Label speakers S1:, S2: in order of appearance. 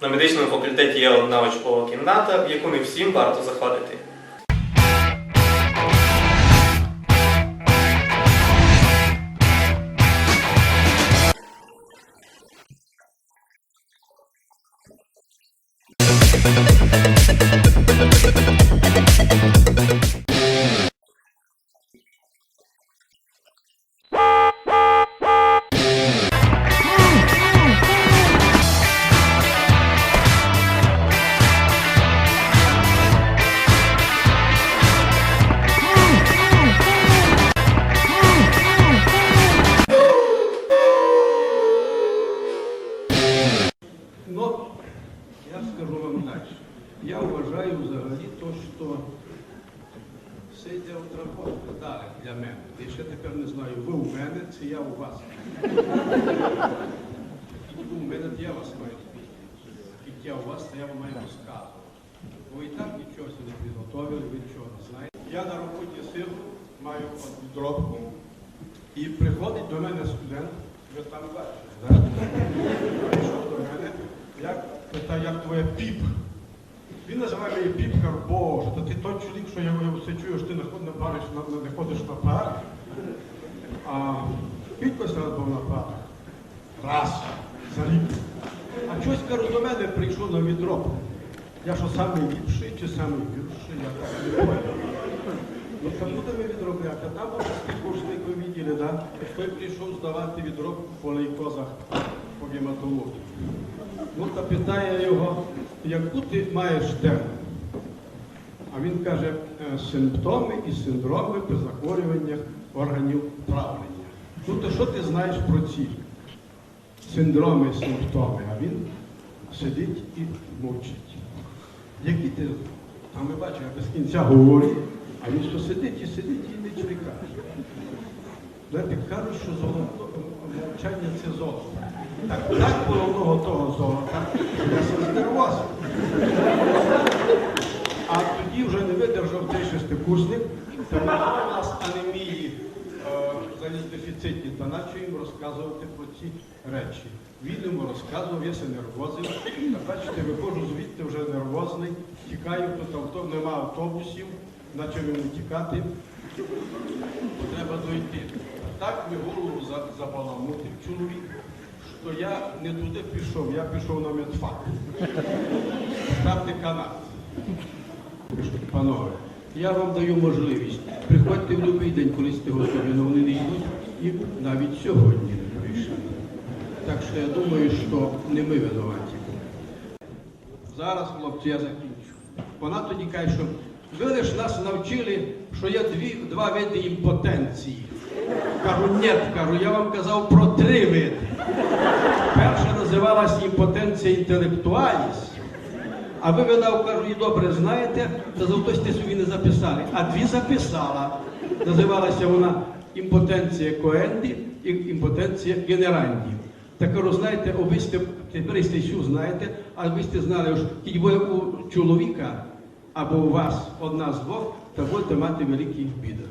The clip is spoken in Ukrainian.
S1: На медичному факультеті є одна очкова кімната, в яку не всім варто заходити.
S2: Ну, я скажу вам далі. Я вважаю взагалі то, що сидя в трафовку далі для мене. І ще тепер не знаю, ви у мене чи я у вас. У мене, я вас маю. Тільки я у вас, то я вам маю розказувати. Ви і так нічого не підготовили, ви нічого не знаєте. Я на роботі сижу, маю дробку, і приходить до мене студент, ви там бачите, так? Прийшов до мене, як питає, як твоя піп? Він називає мене піп, каже, Боже, то ти той чоловік, що я все чую, що ти не ход- не париш на не ходиш на пар. А підпис раз був на парах. Раз. За рік. А щось кажу, до мене прийшов на відро. Я що самий ліпший чи самий гірший, я так не понял. Ну там будемо відробляти, а там може курсник ви виділи, да? Той прийшов здавати відроб по лейкозах по гематології. Ну та питає його, яку ти маєш тему? А він каже, «Е, симптоми і синдроми при захворюваннях органів травлення. Ну то що ти знаєш про ці синдроми, і симптоми? А він сидить і мовчить. Які ти? А ми бачимо, я без кінця говорю, а він що сидить і сидить і не чекає. Знаєте, кажуть, що золото, мовчання це золото. Так, так було много того золота, я себе здивувався. А тоді вже не видержав цей шестикурсник, та була у нас анемії е, заліздефіцитні, та почав їм розказувати про ці речі. Він йому розказував, я се нервозив. Та бачите, виходжу звідти вже нервозний, тікаю, тут авто, нема автобусів, почав йому тікати. Треба дойти. Так мені голову за- забаламутив чоловік, що я не туди пішов, я пішов на медфак. Там деканат. Панове, я вам даю можливість. Приходьте в будь-який день, коли сте готові, але вони не йдуть і навіть сьогодні не прийшли. Так що я думаю, що не ми винуваті. Зараз, хлопці, я закінчу. Вона тоді каже, що ви лиш нас навчили, що є дві, два види імпотенції. Кажу, ні, кажу, я вам казав про три види. Імпотенція інтелектуаліс. А ви видав, кажу, і добре знаєте, та зато сте собі не записали. А дві записала. Називалася вона імпотенція коенді і імпотенція генеранді. Так кажу, знаєте, ви сте, тепер всю знаєте, а ви сте знали, що тільки у чоловіка або у вас одна з двох, та будете мати великі біди.